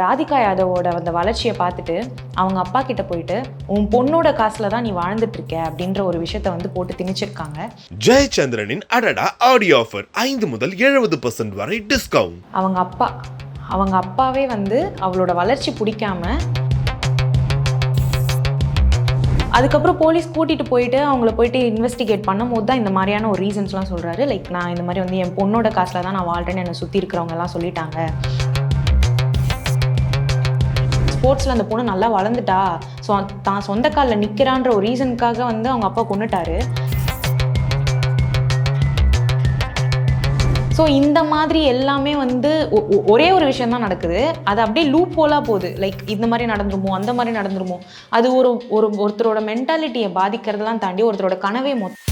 ராதிகா யாதவோட அந்த வளர்ச்சியை பார்த்துட்டு அவங்க அப்பா கிட்ட போயிட்டு உன் பொண்ணோட காசுல தான் நீ வாழ்ந்துட்டு இருக்க அப்படின்ற ஒரு விஷயத்த வந்து போட்டு திணிச்சிருக்காங்க. ஜெயச்சந்திரனின் அடடா ஆடியோ ஆஃபர் ஐந்து முதல் எழுபது பர்சன்ட் வரை டிஸ்கவுண்ட் அவங்க அப்பா அவங்க அப்பாவே வந்து அவளோட வளர்ச்சி பிடிக்காம அதுக்கப்புறம் போலீஸ் கூட்டிட்டு போயிட்டு அவங்கள போயிட்டு இன்வெஸ்டிகேட் பண்ணும்போது தான் இந்த மாதிரியான ஒரு ரீசன்ஸ்லாம் சொல்றாரு. லைக் நான் இந்த மாதிரி வந்து என் பொண்ணோட காசுல தான் நான் வாழ்றேன்னு என்னை சுற்றி இருக்கிறவங்க எல்லாம் சொல்லிட்டாங்க. ஸ்போர்ட்ஸில் அந்த பொண்ணு நல்லா வளர்ந்துட்டா ஸோ தான் சொந்த காலில் நிற்கிறான்ற ஒரு ரீசனுக்காக வந்து அவங்க அப்பா கொண்டுட்டாரு ஸோ இந்த மாதிரி எல்லாமே வந்து ஒ- ஒரே ஒரு விஷயம் தான் நடக்குது. அது அப்படியே லூப் போலாக போகுது. லைக் இந்த மாதிரி நடந்துருமோ அந்த மாதிரி நடந்துருமோ. அது ஒரு ஒரு ஒருத்தரோட மென்டாலிட்டியை பாதிக்கிறதெல்லாம் தாண்டி ஒருத்தரோட கனவே மொத்தம்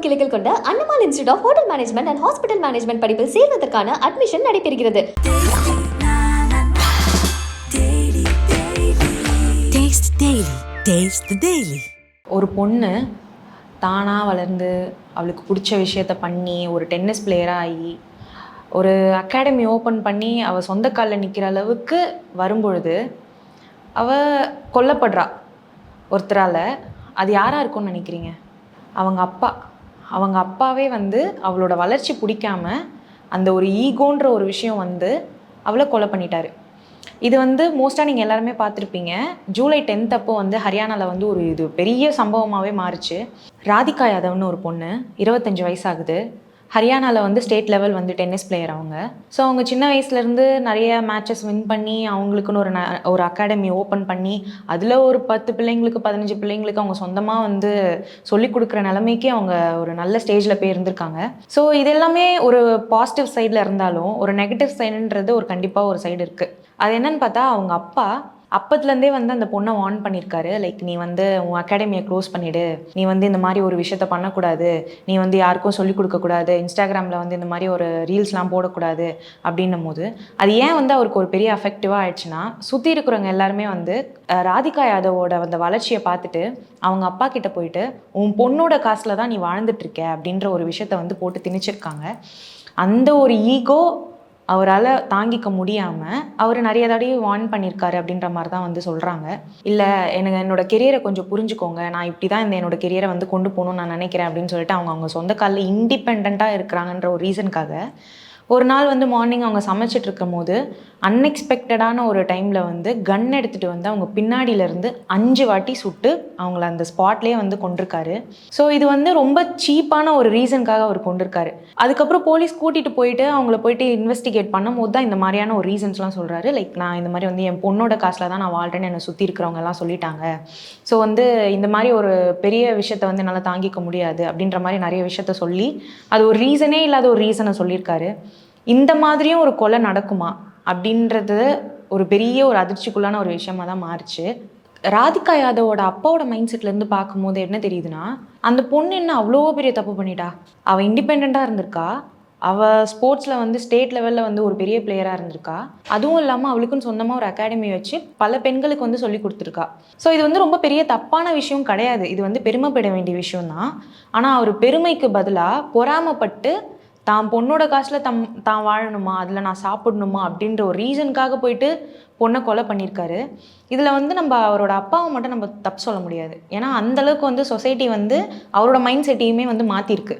கிளைகள் கொண்ட Annamal institute of hotel management and hospital management படிப்பில் சேர்வதற்கான அட்மிஷன் நடைபெறுகிறது. ஒரு பொண்ணு தானாக வளர்ந்து அவளுக்கு பிடிச்ச விஷயத்த பண்ணி ஒரு டென்னிஸ் பிளேயராக ஆகி ஒரு அகாடமி ஓப்பன் பண்ணி அவள் சொந்த காலில் நிற்கிற அளவுக்கு வரும்பொழுது அவள் கொல்லப்படுறா. ஒருத்தரால். அது யாராக இருக்கும்னு நினைக்கிறீங்க? அவங்க அப்பா. அவங்க அப்பாவே வந்து அவளோட வளர்ச்சி பிடிக்காம அந்த ஒரு ஈகோன்ற ஒரு விஷயம் வந்து அவளை கொலை பண்ணிட்டாரு. இது வந்து மோஸ்ட்டாக நீங்கள் எல்லாருமே பார்த்துருப்பீங்க. ஜூலை டென்த் அப்போ வந்து ஹரியானாவில் வந்து ஒரு இது பெரிய சம்பவமாகவே மாறுச்சு. ராதிகா யாதவ்னு ஒரு பொண்ணு இருபத்தஞ்சி வயசாகுது. ஹரியானாவில் வந்து ஸ்டேட் லெவல் வந்து டென்னிஸ் பிளேயர் அவங்க. ஸோ அவங்க சின்ன வயசுலேருந்து நிறைய மேட்சஸ் வின் பண்ணி அவங்களுக்குன்னு ஒரு ந- ஒரு அகாடமி ஓப்பன் பண்ணி அதில் ஒரு பத்து பிள்ளைங்களுக்கு பதினஞ்சு பிள்ளைங்களுக்கு அவங்க சொந்தமாக வந்து சொல்லி கொடுக்குற நிலைமைக்கு அவங்க ஒரு நல்ல ஸ்டேஜில் போய் இருந்திருக்காங்க ஸோ இது எல்லாமே ஒரு பாசிட்டிவ் சைடில் இருந்தாலும் ஒரு நெகட்டிவ் சைடுன்றது ஒரு கண்டிப்பாக ஒரு சைடு இருக்குது அது என்னன்னு பார்த்தா அவங்க அப்பா அப்பத்துலேருந்தே வந்து அந்த பொண்ணை வார்ன் பண்ணியிருக்காரு லைக் நீ வந்து உன் அகாடமியை க்ளோஸ் பண்ணிடு. நீ வந்து இந்த மாதிரி ஒரு விஷயத்த பண்ணக்கூடாது. நீ வந்து யாருக்கும் சொல்லிக் கொடுக்கக்கூடாது. இன்ஸ்டாகிராமில் வந்து இந்த மாதிரி ஒரு ரீல்ஸ்லாம் போடக்கூடாது அப்படின்னும் போது அது ஏன் வந்து அவருக்கு ஒரு பெரிய அஃபெக்டிவாக ஆயிடுச்சுன்னா சுற்றி இருக்கிறவங்க எல்லாருமே வந்து ராதிகா யாதவோட அந்த வளர்ச்சியை பார்த்துட்டு அவங்க அப்பா கிட்ட போயிட்டு உன் பொண்ணோட காசில் தான் நீ வாழ்ந்துட்டுருக்க அப்படின்ற ஒரு விஷயத்த வந்து போட்டு திணிச்சிருக்காங்க. அந்த ஒரு ஈகோ அவரால் தாங்கிக்க முடியாமல் அவர் நிறைய தடவை வார்ன் பண்ணியிருக்காரு அப்படின்ற மாதிரி தான் வந்து சொல்கிறாங்க இல்லை எனக்கு என்னோட கெரியரை கொஞ்சம் புரிஞ்சுக்கோங்க. நான் இப்படி தான் இந்த என்னோட கெரியரை வந்து கொண்டு போகணும்னு நான் நினைக்கிறேன் அப்படின்னு சொல்லிட்டு அவங்க அவங்க சொந்த காலில் இண்டிபெண்ட்டாக இருக்கிறாங்கன்ற ஒரு ரீசனுக்காக ஒரு நாள் வந்து மார்னிங் அவங்க சமைச்சிட்டு இருக்கும் போது அன்எக்ஸ்பெக்டடான ஒரு டைமில் வந்து கன் எடுத்துகிட்டு வந்து அவங்க பின்னாடியிலேருந்து அஞ்சு வாட்டி சுட்டு அவங்கள அந்த ஸ்பாட்லேயே வந்து கொண்டிருக்காரு. ஸோ இது வந்து ரொம்ப சீப்பான ஒரு ரீசனுக்காக அவர் கொண்டிருக்காரு. அதுக்கப்புறம் போலீஸ் கூட்டிகிட்டு போயிட்டு அவங்கள போயிட்டு இன்வெஸ்டிகேட் பண்ணும்போது தான் இந்த மாதிரியான ஒரு ரீசன்ஸ்லாம் சொல்கிறாரு லைக் நான் இந்த மாதிரி வந்து என் பொண்ணோட காசில் தான் நான் வாழ்றேன்னு என்னை சுற்றி இருக்கிறவங்க எல்லாம் சொல்லிட்டாங்க. ஸோ வந்து இந்த மாதிரி ஒரு பெரிய விஷயத்த வந்து என்னால் தாங்கிக்க முடியாது அப்படின்ற மாதிரி நிறைய விஷயத்த சொல்லி அது ஒரு ரீசனே இல்லாத ஒரு ரீசனை சொல்லியிருக்காரு. இந்த மாதிரியும் ஒரு கொலை நடக்குமா? அப்படின்றது ஒரு பெரிய ஒரு அதிர்ச்சிக்குள்ளான ஒரு விஷயமா தான் மாறுச்சு. ராதிகா யாதவோட அப்பாவோட மைண்ட் செட்லேருந்து பார்க்கும்போது என்ன தெரியுதுன்னா அந்த பொண்ணு என்ன அவ்வளோ பெரிய தப்பு பண்ணிட்டா? அவள் இண்டிபெண்ட்டாக இருந்திருக்கா? அவள் ஸ்போர்ட்ஸில் வந்து ஸ்டேட் லெவலில் வந்து ஒரு பெரிய பிளேயராக இருந்திருக்கா? அதுவும் இல்லாமல் அவளுக்குன்னு சொந்தமாக ஒரு அகாடமி வச்சு பல பெண்களுக்கு வந்து சொல்லி கொடுத்துருக்கா. ஸோ இது வந்து ரொம்ப பெரிய தப்பான விஷயம் கிடையாது. இது வந்து பெருமைப்பட வேண்டிய விஷயம் தான் ஆனால் அவர் பெருமைக்கு பதிலாக பொறாமைப்பட்டு தான் பொண்ணோட காசில் தம் தான் வாழணுமா? அதில் நான் சாப்பிடணுமா? அப்படின்ற ஒரு ரீசனுக்காக போயிட்டு பொண்ணை கொலை பண்ணியிருக்காரு. இதில் வந்து நம்ம அவரோட அப்பாவை மட்டும் நம்ம தப்பு சொல்ல முடியாது. ஏன்னா அந்த அளவுக்கு வந்து சொசைட்டி வந்து அவரோட மைண்ட் செட்டையுமே வந்து மாற்றிருக்கு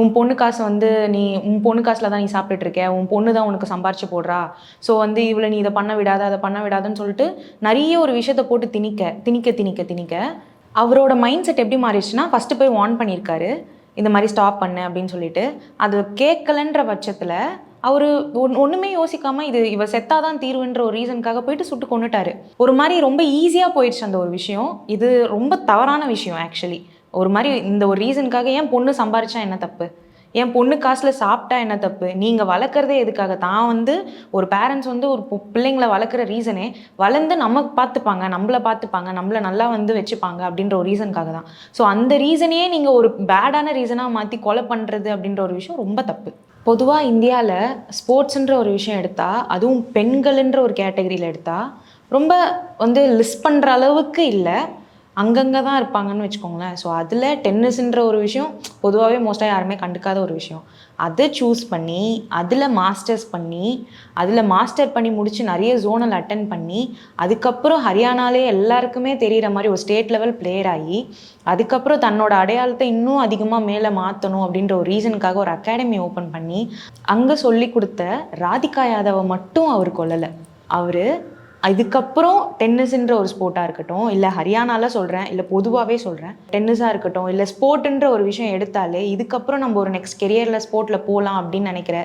உன் பொண்ணு காசு வந்து நீ உன் பொண்ணு காசில் தான் நீ சாப்பிட்டுட்ருக்க உன் பொண்ணு தான் உனக்கு சம்பாரிச்சு போடுறா. ஸோ வந்து இவளை நீ இதை பண்ண விடாத அதை பண்ண விடாதுன்னு சொல்லிட்டு நிறைய ஒரு விஷயத்தை போட்டு திணிக்க திணிக்க திணிக்க திணிக்க அவரோட மைண்ட் செட் எப்படி மாறிடுச்சுன்னா ஃபஸ்ட்டு போய் வார்ன் பண்ணியிருக்காரு. இந்த மாதிரி ஸ்டாப் பண்ணு அப்படின்னு சொல்லிட்டு அது கேட்கலன்ற பட்சத்தில் அவர் ஒன் ஒன்றுமே யோசிக்காமல் இது இவ செத்தாதான் தீர்வுன்ற ஒரு ரீசனுக்காக போயிட்டு சுட்டு கொண்டுட்டாரு ஒரு மாதிரி ரொம்ப ஈஸியாக போயிடுச்சு அந்த ஒரு விஷயம். இது ரொம்ப தவறான விஷயம் ஆக்சுவலி ஒரு மாதிரி இந்த ஒரு ரீசனுக்காக ஏன் பொண்ணு சம்பாரிச்சா என்ன தப்பு? என் பொண்ணு காசில் சாப்பிட்டா என்ன தப்பு? நீங்கள் வளர்க்குறதே எதுக்காக? தான் வந்து ஒரு பேரண்ட்ஸ் வந்து ஒரு பு- பிள்ளைங்கள வளர்க்குற ரீசனே வளர்ந்து நம்ம பார்த்துப்பாங்க நம்மளை பார்த்துப்பாங்க நம்மளை நல்லா வந்து வச்சுப்பாங்க அப்படின்ற ஒரு ரீசனுக்காக தான். ஸோ அந்த ரீசனையே நீங்கள் ஒரு பேடான ரீசனாக மாற்றி கொலை பண்ணுறது அப்படின்ற ஒரு விஷயம் ரொம்ப தப்பு. பொதுவாக இந்தியாவில் ஸ்போர்ட்ஸுன்ற ஒரு விஷயம் எடுத்தால் அதுவும் பெண்கள்ன்ற ஒரு கேட்டகரியில் எடுத்தால் ரொம்ப வந்து லிஸ்ட் பண்ணுற அளவுக்கு இல்லை. அங்கங்கே தான் இருப்பாங்கன்னு வச்சுக்கோங்களேன். ஸோ அதில் டென்னிஸ்ன்ற ஒரு விஷயம் பொதுவாகவே மோஸ்ட்டாக யாருமே கண்டுக்காத ஒரு விஷயம். அதை சூஸ் பண்ணி அதில் மாஸ்டர்ஸ் பண்ணி அதில் மாஸ்டர் பண்ணி முடித்து நிறைய ஜோனல் அட்டன் பண்ணி அதுக்கப்புறம் ஹரியானாலே எல்லாருக்குமே தெரிகிற மாதிரி ஒரு ஸ்டேட் லெவல் பிளேயர் ஆகி அதுக்கப்புறம் தன்னோட அடையாளத்தை இன்னும் அதிகமாக மேலே மாற்றணும் அப்படின்ற ஒரு ரீசனுக்காக ஒரு அகாடமி ஓப்பன் பண்ணி அங்கே சொல்லி கொடுத்த ராதிகா யாதவை மட்டும் அவர் கொல்லலை. அவர் இதுக்கப்புறம் டென்னிஸ்ன்ற ஒரு ஸ்போர்ட்டாக இருக்கட்டும் இல்லை ஹரியானால சொல்கிறேன் இல்லை பொதுவாகவே சொல்கிறேன் டென்னிஸாக இருக்கட்டும் இல்லை ஸ்போர்ட்டுன்ற ஒரு விஷயம் எடுத்தாலே இதுக்கப்புறம் நம்ம ஒரு நெக்ஸ்ட் கெரியரில் ஸ்போர்ட்டில் போகலாம் அப்படின்னு நினைக்கிற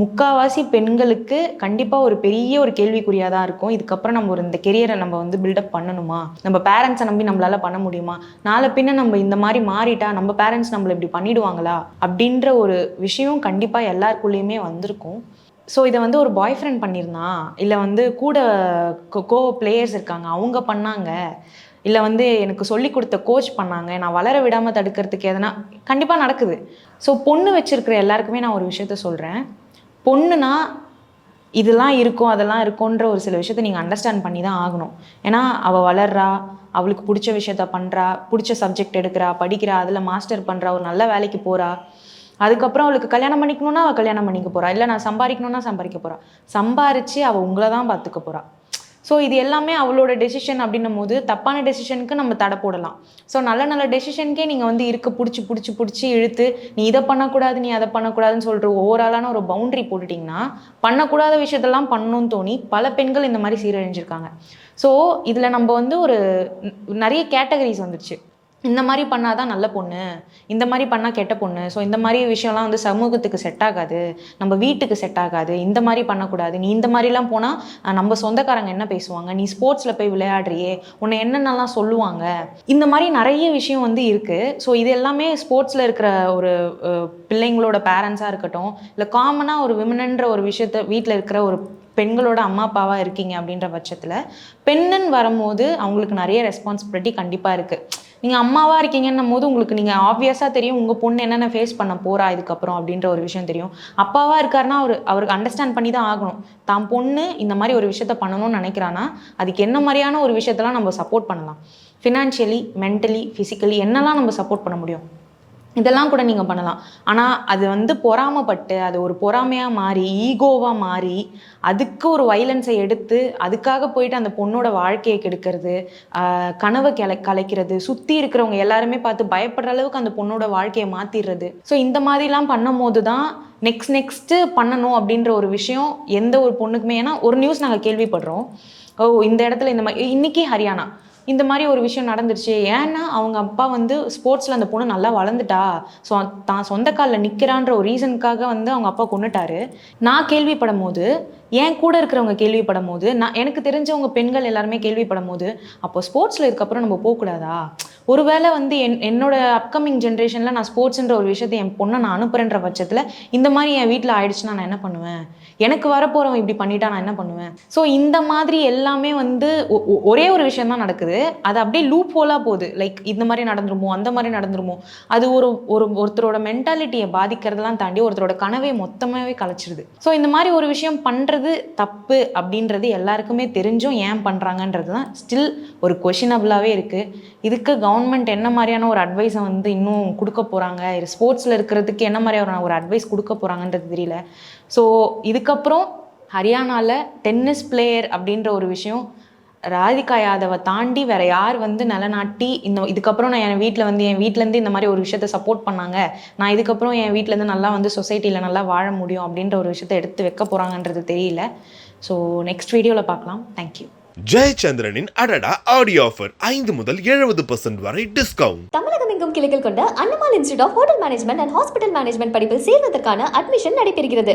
முக்காவாசி பெண்களுக்கு கண்டிப்பாக ஒரு பெரிய ஒரு கேள்விக்குறியாக தான் இருக்கும். இதுக்கப்புறம் நம்ம ஒரு இந்த கெரியரை நம்ம வந்து பில்டப் பண்ணணுமா? நம்ம பேரண்ட்ஸை நம்பி நம்மளால் பண்ண முடியுமா? நாளை பின்ன நம்ம இந்த மாதிரி மாறிட்டா நம்ம பேரண்ட்ஸ் நம்மளை இப்படி பண்ணிடுவாங்களா? அப்படின்ற ஒரு விஷயம் கண்டிப்பாக எல்லாருக்குள்ளேயுமே வந்திருக்கும். ஸோ இதை வந்து ஒரு பாய் ஃப்ரெண்ட் பண்ணியிருந்தான் இல்லை வந்து கூட கோ பிளேயர்ஸ் இருக்காங்க அவங்க பண்ணாங்க இல்லை வந்து எனக்கு சொல்லி கொடுத்த கோச் பண்ணாங்க நான் வளர விடாமல் தடுக்கிறதுக்கு எதனா கண்டிப்பாக நடக்குது. ஸோ பொண்ணு வச்சுருக்கிற எல்லாருக்குமே நான் ஒரு விஷயத்த சொல்கிறேன் பொண்ணுனா இதெல்லாம் இருக்கும் அதெல்லாம் இருக்கும்ன்ற ஒரு சில விஷயத்த நீங்கள் அண்டர்ஸ்டாண்ட் பண்ணி தான் ஆகணும். ஏன்னா அவள் வளர்றா அவளுக்கு பிடிச்ச விஷயத்த பண்ணுறா பிடிச்ச சப்ஜெக்ட் எடுக்கிறா படிக்கிறா அதில் மாஸ்டர் பண்ணுறா ஒரு நல்ல வேலைக்கு போகிறா அதுக்கப்புறம் அவளுக்கு கல்யாணம் பண்ணிக்கணும்னா அவள் கல்யாணம் பண்ணிக்க போகிறா இல்லை நான் சம்பாதிக்கணும்னா சம்பாதிக்க போகிறா சம்பாரித்து அவள் உங்களை தான் பார்த்துக்க போறா. ஸோ இது எல்லாமே அவளோட டெசிஷன் அப்படின்னும் போது தப்பான டெசிஷனுக்கு நம்ம தடை போடலாம். ஸோ நல்ல நல்ல டெசிஷனுக்கே நீங்கள் வந்து இருக்க பிடிச்சி பிடிச்சி பிடிச்சி இழுத்து நீ இதை பண்ணக்கூடாது நீ அதை பண்ணக்கூடாதுன்னு சொல்கிற ஓவராலான ஒரு பவுண்ட்ரி போட்டுட்டிங்கன்னா பண்ணக்கூடாத விஷயத்தெல்லாம் பண்ணணும்னு தோணி பல பெண்கள் இந்த மாதிரி சீரழிஞ்சிருக்காங்க. ஸோ இதில் நம்ம வந்து ஒரு நிறைய கேட்டகரிஸ் வந்துடுச்சு இந்த மாதிரி பண்ணால் தான் நல்ல பொண்ணு. இந்த மாதிரி பண்ணால் கெட்ட பொண்ணு. ஸோ இந்த மாதிரி விஷயம்லாம் வந்து சமூகத்துக்கு செட் ஆகாது. நம்ம வீட்டுக்கு செட் ஆகாது. இந்த மாதிரி பண்ணக்கூடாது. நீ இந்த மாதிரிலாம் போனால் நம்ம சொந்தக்காரங்க என்ன பேசுவாங்க? நீ ஸ்போர்ட்ஸில் போய் விளையாடுறியே. உன்னை என்னென்னலாம் சொல்லுவாங்க? இந்த மாதிரி நிறைய விஷயம் வந்து இருக்குது ஸோ இது எல்லாமே ஸ்போர்ட்ஸில் இருக்கிற ஒரு பிள்ளைங்களோட பேரண்ட்ஸாக இருக்கட்டும் இல்லை காமனாக ஒரு விமனன்ற ஒரு விஷயத்த வீட்டில் இருக்கிற ஒரு பெண்களோட அம்மா அப்பாவாக இருக்கீங்க அப்படின்ற பட்சத்தில் பெண்ணுன்னு வரும்போது அவங்களுக்கு நிறைய ரெஸ்பான்சிபிலிட்டி கண்டிப்பாக இருக்குது நீங்கள் அம்மாவாக இருக்கீங்கன்னும் போது உங்களுக்கு நீங்கள் ஆப்வியஸாக தெரியும் உங்கள் பொண்ணு என்னென்ன ஃபேஸ் பண்ண போகிறா இதுக்கப்புறம் அப்படின்ற ஒரு விஷயம் தெரியும். அப்பாவாக இருக்காருன்னா அவர் அவருக்கு அண்டர்ஸ்டாண்ட் பண்ணி தான் ஆகணும். தான் பொண்ணு இந்த மாதிரி ஒரு விஷயத்த பண்ணணும்னு நினைக்கிறான்னா அதுக்கு என்ன மாதிரியான ஒரு விஷயத்தெல்லாம் நம்ம சப்போர்ட் பண்ணலாம். ஃபினான்ஷியலி மென்டலி ஃபிசிக்கலி என்னெல்லாம் நம்ம சப்போர்ட் பண்ண முடியும்? இதெல்லாம் கூட நீங்கள் பண்ணலாம். ஆனால் அது வந்து பொறாமப்பட்டு அது ஒரு பொறாமையாக மாறி ஈகோவாக மாறி அதுக்கு ஒரு வைலன்ஸை எடுத்து அதுக்காக போயிட்டு அந்த பொண்ணோட வாழ்க்கையை கெடுக்கிறது கனவை கலை கலைக்கிறது சுற்றி இருக்கிறவங்க எல்லாருமே பார்த்து பயப்படுற அளவுக்கு அந்த பொண்ணோட வாழ்க்கையை மாற்றிடுறது ஸோ இந்த மாதிரிலாம் பண்ணும் போது தான் நெக்ஸ்ட் நெக்ஸ்ட்டு பண்ணணும் அப்படின்ற ஒரு விஷயம் எந்த ஒரு பொண்ணுக்குமே ஏன்னா ஒரு நியூஸ் நாங்கள் கேள்விப்படுறோம். ஓ இந்த இடத்துல இந்த மாதிரி இன்னைக்கு ஹரியானா. இந்த மாதிரி ஒரு விஷயம் நடந்துருச்சு. ஏன்னா அவங்க அப்பா வந்து ஸ்போர்ட்ஸில் அந்த பொண்ணு நல்லா வளர்ந்துட்டா. ஸோ தான் சொந்த காலில் நிற்கிறான்ற ஒரு ரீசனுக்காக வந்து அவங்க அப்பா கொண்டுட்டாரு நான் கேள்விப்படும் போது என் கூட இருக்கிறவங்க கேள்விப்படும் போது நான் எனக்கு தெரிஞ்சவங்க பெண்கள் எல்லாருமே கேள்விப்படும் போது அப்போ ஸ்போர்ட்ஸில் இதுக்கப்புறம் நம்ம போகக்கூடாதா ஒருவேளை வந்து என் என்னோட அப்கமிங் ஜென்ரேஷனில் நான் ஸ்போர்ட்ஸ்ன்ற ஒரு விஷயத்தை என் பொண்ணை நான் அனுப்புறேன்ற பட்சத்தில் இந்த மாதிரி என் வீட்டில் ஆயிடுச்சுன்னா நான் என்ன பண்ணுவேன்? எனக்கு வரப்போகிறவன் இப்படி பண்ணிட்டா நான் என்ன பண்ணுவேன்? ஸோ இந்த மாதிரி எல்லாமே வந்து ஒ- ஒரே ஒரு விஷயம் தான் நடக்குது. அது அப்படியே லூப் ஹோலாக போகுது. லைக் இந்த மாதிரி நடந்துருமோ அந்த மாதிரி நடந்துருமோ. அது ஒரு ஒரு ஒருத்தரோட மென்டாலிட்டியை பாதிக்கிறதெல்லாம் தாண்டி ஒருத்தரோட கனவை மொத்தமாகவே கலைச்சிருது. ஸோ இந்த மாதிரி ஒரு விஷயம் பண்ணுறது தப்பு அப்படின்றது எல்லாருக்குமே தெரிஞ்சும் ஏன் பண்ணுறாங்கன்றது தான் ஸ்டில் ஒரு கொஷினபிளாகவே இருக்குது இதுக்கு கவர்மெண்ட் என்ன மாதிரியான ஒரு அட்வைஸை வந்து இன்னும் கொடுக்க போகிறாங்க ஸ்போர்ட்ஸில் இருக்கிறதுக்கு என்ன மாதிரியான ஒரு அட்வைஸ் கொடுக்க போகிறாங்கன்றது தெரியல. ஸோ இதுக்கப்புறம் ஹரியானாவில் டென்னிஸ் பிளேயர் அப்படின்ற ஒரு விஷயம் ராதிகா யாதவை தாண்டி வேற யார் வந்து நிலநாட்டி இந்த இதுக்கப்புறம் நான் என் வீட்டில் வந்து என் வீட்டிலேருந்து இந்த மாதிரி ஒரு விஷயத்த சப்போர்ட் பண்ணாங்க. நான் இதுக்கப்புறம் என் வீட்டிலேருந்து நல்லா வந்து சொசைட்டியில் நல்லா வாழ முடியும் அப்படின்ற ஒரு விஷயத்த எடுத்து வைக்க போகிறாங்கன்றது தெரியல. ஸோ நெக்ஸ்ட் வீடியோவில் பார்க்கலாம் தேங்க்யூ ஜெயச்சந்திரனின் அடடா ஆடியோ ஆஃபர் ஐந்து முதல் எழுபது பர்சன்ட் வரை டிஸ்கவுண்ட் தமிழகம் எங்கும் கிளைகள் கொண்ட Annamalai institute of hotel management and hospital management படிப்பில் சேர்வதற்கான அட்மிஷன் நடைபெறுகிறது.